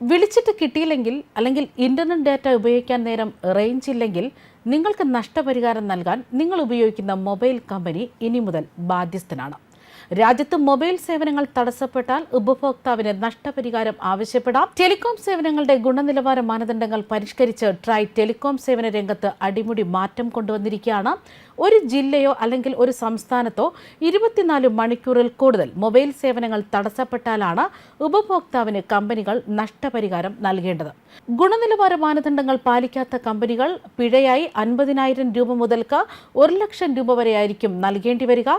വിളിച്ചിട്ട് കിട്ടിയില്ലെങ്കിൽ അല്ലെങ്കിൽ ഇന്റർനെറ്റ് ഡാറ്റ ഉപയോഗിക്കാൻ നേരം റേഞ്ച് ഇല്ലെങ്കിൽ നിങ്ങൾക്ക് നഷ്ടപരിഹാരം നൽകാൻ നിങ്ങൾ ഉപയോഗിക്കുന്ന മൊബൈൽ കമ്പനി ഇനി മുതൽ ബാധ്യസ്ഥനാണ്. രാജ്യത്ത് മൊബൈൽ സേവനങ്ങൾ തടസ്സപ്പെട്ടാൽ ഉപഭോക്താവിന് നഷ്ടപരിഹാരം ആവശ്യപ്പെടാം. ടെലികോം സേവനങ്ങളുടെ ഗുണനിലവാര മാനദണ്ഡങ്ങൾ പരിഷ്കരിച്ച് ട്രൈ ടെലികോം സേവന രംഗത്ത് അടിമുടി മാറ്റം കൊണ്ടുവന്നിരിക്കുകയാണ്. ഒരു ജില്ലയോ അല്ലെങ്കിൽ ഒരു സംസ്ഥാനത്തോ ഇരുപത്തിനാല് മണിക്കൂറിൽ കൂടുതൽ മൊബൈൽ സേവനങ്ങൾ തടസ്സപ്പെട്ടാലാണ് ഉപഭോക്താവിന് കമ്പനികൾ നഷ്ടപരിഹാരം നൽകേണ്ടത്. ഗുണനിലവാര മാനദണ്ഡങ്ങൾ പാലിക്കാത്ത കമ്പനികൾ പിഴയായി അൻപതിനായിരം രൂപ മുതൽക്ക് ഒരു ലക്ഷം രൂപ വരെയായിരിക്കും നൽകേണ്ടി വരിക.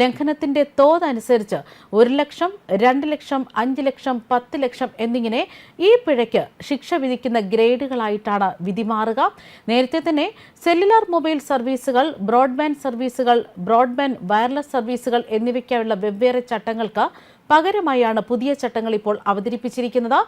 ലംഘനത്തിന്റെ തോതനുസരിച്ച് ഒരു ലക്ഷം രണ്ട് ലക്ഷം അഞ്ച് ലക്ഷം പത്ത് ലക്ഷം എന്നിങ്ങനെ ഈ പിഴയ്ക്ക് ശിക്ഷ വിധിക്കുന്ന ഗ്രേഡുകളായിട്ടാണ് വിധി മാറുക. നേരത്തെ തന്നെ സെല്ലുലാർ മൊബൈൽ സർവീസുകൾ ബ്രോഡ്ബാൻഡ് സർവീസുകൾ ബ്രോഡ്ബാൻഡ് വയർലെസ് സർവീസുകൾ എന്നിവയ്ക്കായുള്ള വെവ്വേറെ ചട്ടങ്ങൾക്ക് പകരമായാണ് പുതിയ ചട്ടങ്ങൾ ഇപ്പോൾ അവതരിപ്പിച്ചിരിക്കുന്നത്.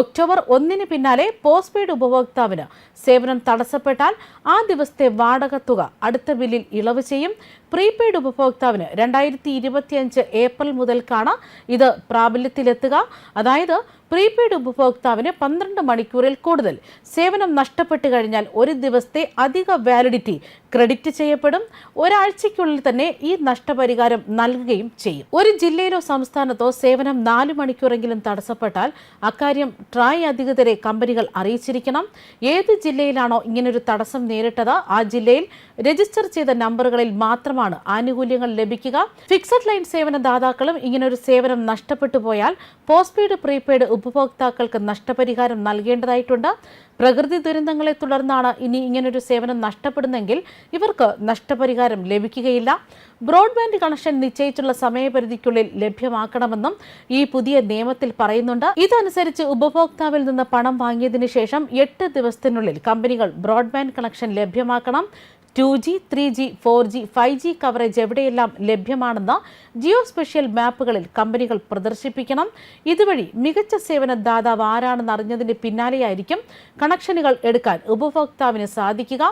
ഒക്ടോബർ ഒന്നിന് പിന്നാലെ പോസ്റ്റ് പെയ്ഡ് ഉപഭോക്താവിന് സേവനം തടസ്സപ്പെട്ടാൽ ആ ദിവസത്തെ വാടക തുക അടുത്ത ബില്ലിൽ ഇളവ് ചെയ്യും. പ്രീപെയ്ഡ് ഉപഭോക്താവിന് രണ്ടായിരത്തി ഇരുപത്തിയഞ്ച് ഏപ്രിൽ മുതൽക്കാണ് ഇത് പ്രാബല്യത്തിലെത്തുക. അതായത് പ്രീപെയ്ഡ് ഉപഭോക്താവിന് പന്ത്രണ്ട് മണിക്കൂറിൽ കൂടുതൽ സേവനം നഷ്ടപ്പെട്ടു കഴിഞ്ഞാൽ ഒരു ദിവസത്തെ അധിക വാലിഡിറ്റി ക്രെഡിറ്റ് ചെയ്യപ്പെടും. ഒരാഴ്ചയ്ക്കുള്ളിൽ തന്നെ ഈ നഷ്ടപരിഹാരം നൽകുകയും ചെയ്യും. ഒരു ജില്ലയിലോ സംസ്ഥാനത്തോ സേവനം നാല് മണിക്കൂറെങ്കിലും തടസ്സപ്പെട്ടാൽ അക്കാര്യം ട്രായ് അധികൃതരെ കമ്പനികൾ അറിയിച്ചിരിക്കണം. ഏത് ജില്ലയിലാണോ ഇങ്ങനൊരു തടസ്സം നേരിട്ടത് ആ ജില്ലയിൽ രജിസ്റ്റർ ചെയ്ത നമ്പറുകളിൽ മാത്രമാണ് ആനുകൂല്യങ്ങൾ ലഭിക്കുക. ഫിക്സഡ് ലൈൻ സേവന ദാതാക്കളും ഇങ്ങനൊരു സേവനം നഷ്ടപ്പെട്ടു പോയാൽ പോസ്റ്റ് പെയ്ഡ് പ്രീപെയ്ഡ് ഉപഭോക്താക്കൾക്ക് നഷ്ടപരിഹാരം നൽകേണ്ടതായിട്ടുണ്ട്. പ്രകൃതി ദുരന്തങ്ങളെ തുടർന്നാണ് ഇനി ഇങ്ങനൊരു സേവനം നഷ്ടപ്പെടുന്നെങ്കിൽ ഇവർക്ക് നഷ്ടപരിഹാരം ലഭിക്കുകയില്ല. ബ്രോഡ്ബാൻഡ് കണക്ഷൻ നിശ്ചയിച്ചുള്ള സമയപരിധിക്കുള്ളിൽ ലഭ്യമാക്കണമെന്നും ഈ പുതിയ നിയമത്തിൽ പറയുന്നുണ്ട്. ഇതനുസരിച്ച് ഉപഭോക്താവിൽ നിന്ന് പണം വാങ്ങിയതിനു ശേഷം എട്ട് ദിവസത്തിനുള്ളിൽ കമ്പനികൾ ബ്രോഡ്ബാൻഡ് കണക്ഷൻ ലഭ്യമാക്കണം. Two G three G four G five G coverage എവിടെയെല്ലാം ലഭ്യമാണെന്ന് ജിയോ സ്പെഷ്യൽ മാപ്പുകളിൽ കമ്പനികൾ പ്രദർശിപ്പിക്കണം. ഇതുവഴി മികച്ച സേവന ദാതാവ് ആരാണെന്ന് അറിഞ്ഞതിന് പിന്നാലെയായിരിക്കും കണക്ഷനുകൾ എടുക്കാൻ ഉപഭോക്താവിന് സാധിക്കുക.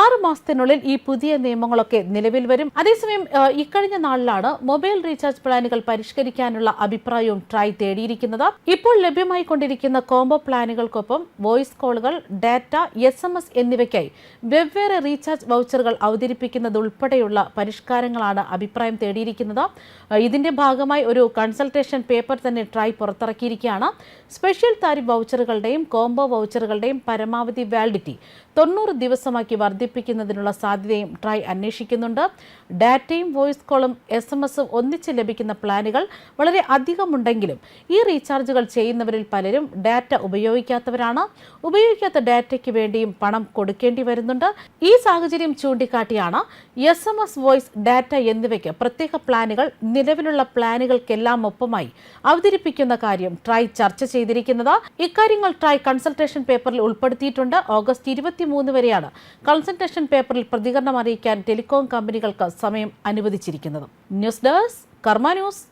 ആറു മാസത്തിനുള്ളിൽ ഈ പുതിയ നിയമങ്ങളൊക്കെ നിലവിൽ വരും. അതേസമയം ഇക്കഴിഞ്ഞ നാളിലാണ് മൊബൈൽ റീചാർജ് പ്ലാനുകൾ പരിഷ്കരിക്കാനുള്ള അഭിപ്രായവും ട്രൈ തേടിയിരിക്കുന്നത്. ഇപ്പോൾ ലഭ്യമായി കൊണ്ടിരിക്കുന്ന കോംബോ പ്ലാനുകൾക്കൊപ്പം വോയിസ് കോളുകൾ ഡാറ്റ എസ് എന്നിവയ്ക്കായി വെവ്വേറെ റീചാർജ് വൗച്ചറുകൾ അവതരിപ്പിക്കുന്നത് ഉൾപ്പെടെയുള്ള പരിഷ്കാരങ്ങളാണ് അഭിപ്രായം തേടിയിരിക്കുന്നത്. ഇതിന്റെ ഭാഗമായി ഒരു കൺസൾട്ടേഷൻ പേപ്പർ തന്നെ ട്രൈ പുറത്തിറക്കിയിരിക്കുകയാണ്. സ്പെഷ്യൽ താരിഫ് വൗച്ചറുകളുടെയും കോംബോ വൗച്ചറുകളുടെയും പരമാവധി വാലിഡിറ്റി തൊണ്ണൂറ് ദിവസമാക്കി വർദ്ധിപ്പിക്കുന്നതിനുള്ള സാധ്യതയും ട്രൈ അന്വേഷിക്കുന്നുണ്ട്. ഡാറ്റയും വോയിസ് കോളും എസ് എം എസും ഒന്നിച്ച് ലഭിക്കുന്ന പ്ലാനുകൾ വളരെ അധികമുണ്ടെങ്കിലും ഈ റീചാർജുകൾ ചെയ്യുന്നവരിൽ പലരും ഡാറ്റ ഉപയോഗിക്കാത്തവരാണ്. ഉപയോഗിക്കാത്ത ഡാറ്റയ്ക്ക് വേണ്ടിയും പണം കൊടുക്കേണ്ടി വരുന്നുണ്ട്. ഈ സാഹചര്യം ചൂണ്ടിക്കാട്ടിയാണ് S M S voice data എന്നിവയ്ക്ക് പ്രത്യേക പ്ലാനുകൾ നിലവിലുള്ള പ്ലാനുകൾക്കെല്ലാം ഒപ്പമായി അവതരിപ്പിക്കുന്ന കാര്യം ട്രായ് ചർച്ച ചെയ്തിരിക്കുന്നത്. ഇക്കാര്യങ്ങൾ ട്രായ് കൺസൾട്ടേഷൻ പേപ്പറിൽ ഉൾപ്പെടുത്തിയിട്ടുണ്ട്. ഓഗസ്റ്റ് ഇരുപത്തിമൂന്ന് വരെയാണ് കൺസൾട്ടേഷൻ പേപ്പറിൽ പ്രതികരണം അറിയിക്കാൻ ടെലികോം കമ്പനികൾക്ക് സമയം അനുവദിച്ചിരിക്കുന്നത്. News desk Karma news.